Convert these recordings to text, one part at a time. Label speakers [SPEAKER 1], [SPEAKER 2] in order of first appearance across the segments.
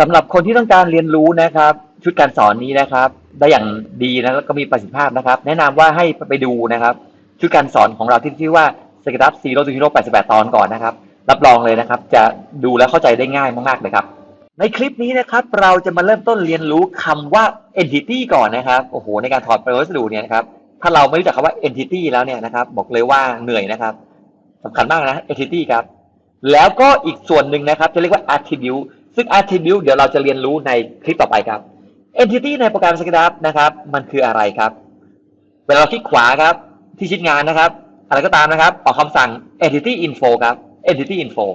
[SPEAKER 1] สำหรับคนที่ต้องการเรียนรู้นะครับ ชุดการสอนนี้นะครับ ได้อย่างดีนะแล้วก็มีประสิทธิภาพนะครับ แนะนำว่าให้ไปดูนะครับ ชุดการสอนของเราที่ชื่อว่าสกิล up zero to hero 88ตอนก่อนนะครับ รับรองเลยนะครับ จะดูและเข้าใจได้ง่ายมากๆเลยครับ ในคลิปนี้นะครับ เราจะมาเริ่มต้นเรียนรู้คำว่า entity ก่อนนะครับโอ้โห ในการถอดไปวัสดุเนี่ยนะครับถ้าเราไม่รู้จักคำว่า entity แล้วเนี่ยนะครับ บอกเลยว่าเหนื่อยนะครับสำคัญมากนะ entity ครับแล้วก็อีกส่วนหนึ่งนะครับ จะเรียกว่า attribute ซึ่ง attribute เดี๋ยวเราจะเรียนรู้ในคลิปต่อไปครับ entity ในโปรแกรม SketchUp นะครับ มันคืออะไรครับ เวลาเราคลิกขวาครับ ที่ชิ้นงานนะครับ อะไรก็ตามนะครับ ออกคำสั่ง entity info ครับ entity info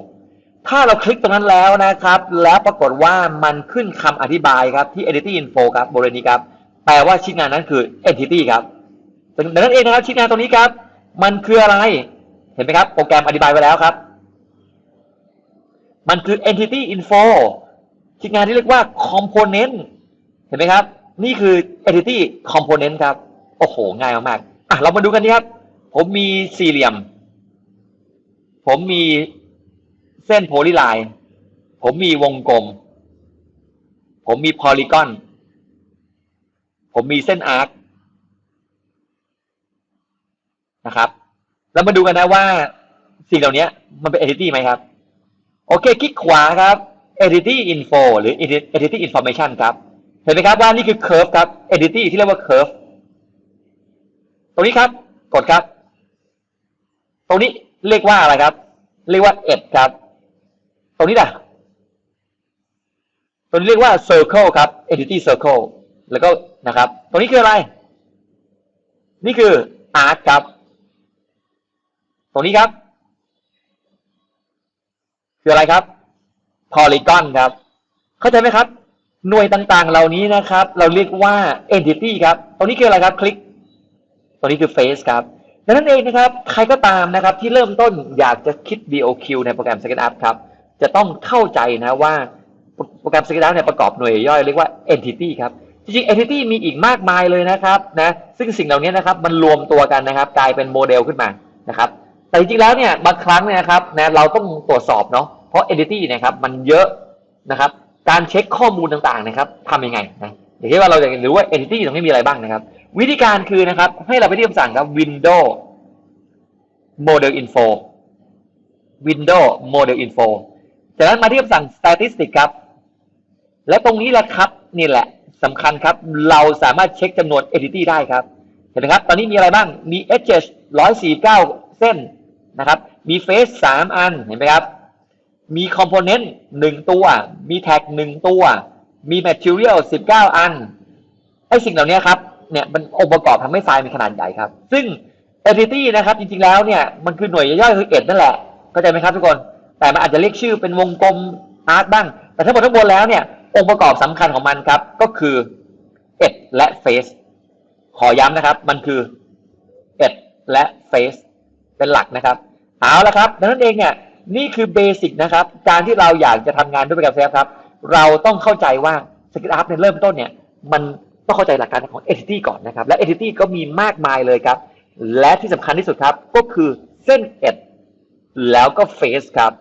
[SPEAKER 1] ถ้าเราคลิกตรงนั้นแล้วนะครับ แล้วปรากฏว่ามันขึ้นคำอธิบายครับที่ entity info ครับบริเวณนี้ครับ แปลว่าชิ้นงานนั้นคือ entity ครับดังนั้นเองนะครับชิ้นงานตรงนี้ครับ มันคืออะไร เห็นไหมครับ โปรแกรมอธิบายไว้แล้วครับ มันคือ entity info ชิ้นงานที่เรียกว่า component เห็นไหมครับ นี่คือ entity component ครับ โอ้โห ง่ายมากๆอะเรามาดูกันนี่ครับ ผมมีสี่เหลี่ยม ผมมีเส้นโพลีไลน์ ผมมีวงกลม ผมมีพอลีกอน ผมมีเส้นอาร์คนะครับเรามาดูกันนะว่าสิ่งเหล่านี้มันเป็น entity ไหมครับ โอเค คลิกขวาครับ entity info หรือ entity information ครับ เห็นไหมครับว่านี่คือ curve ครับ entity ที่เรียกว่า curve ตรงนี้ครับ กดครับ ตรงนี้เรียกว่าอะไรครับ เรียกว่า edge ครับ ตรงนี้ล่ะตรงนี้เรียกว่า circle ครับ entity circle แล้วก็นะครับ ตรงนี้คืออะไร นี่คือ arc ครับ ตรงนี้ครับ คืออะไรครับ polygon ครับ เข้าใจไหมครับ หน่วยต่างๆ เหล่านี้นะครับ เราเรียกว่า entity ครับตรงนี้คืออะไรครับ คลิกตรงนี้คือ face ครับดังนั้นเองนะครับ ใครก็ตามนะครับ ที่เริ่มต้นอยากจะคิด BOQ ในโปรแกรม SketchUp ครับ จะต้องเข้าใจนะว่าโปรแกรม SketchUp เนี่ยประกอบหน่วยย่อยเรียกว่า entity ครับจริงๆ entity มีอีกมากมายเลยนะครับนะซึ่งสิ่งเหล่านี้นะครับมันรวมตัวกันนะครับ กลายเป็นโมเดลขึ้นมานะครับ แต่จริงๆแล้วเนี่ยบางครั้งเนี่ยนะครับนะเราต้องตรวจสอบเนาะเพราะ entity เนะครับมันเยอะนะครับ การเช็คข้อมูลต่างๆนะครับทำยังไงนะอย่างเช่นว่าเราอยากจะรู้ว่า entity ตรงนี้มีอะไรบ้างนะครับ วิธีการคือนะครับ ให้เราไปที่คำสั่งครับ window model info window model info จากนั้นมาที่คำสั่ง statistic ครับ แล้วตรงนี้แหละครับนี่แหละสำคัญครับ เราสามารถเช็คจำนวน entity ได้ครับเห็นไหมครับ ตอนนี้มีอะไรบ้างมี edges 149 เส้น นะครับ มี face 3อันเห็นไหมครับ มี component 1ตัว มี tag 1ตัว มี material 19อัน ไอสิ่งเหล่านี้ครับ เนี่ยมันองค์ประกอบทำให้ไฟล์มีขนาดใหญ่ครับ ซึ่ง entity นะครับจริงๆแล้วเนี่ยมันคือหน่วยย่อยคือเอ็ดนั่นแหละเข้าใจไหมครับทุกคน แต่มันอาจจะเรียกชื่อเป็นวงกลมอาร์ตบ้าง แต่ทั้งหมดทั้งมวลแล้วเนี่ยองค์ประกอบสำคัญของมันครับ ก็คือเอ็ดและ face ขอย้ำนะครับ มันคือเอ็ดและ face เป็นหลักนะครับเอาละครับดังนั้นเองเนี่ยนี่คือเบสิกนะครับ การที่เราอยากจะทำงานด้วยโปรแกรมเซฟครับ เราต้องเข้าใจว่าสกิลอัพในเริ่มต้นเนี่ย มันต้องเข้าใจหลักการของ entity ก่อนนะครับ และ entity ก็มีมากมายเลยครับ และที่สำคัญที่สุดครับ ก็คือเส้นเอ็ดแล้วก็เฟสครับ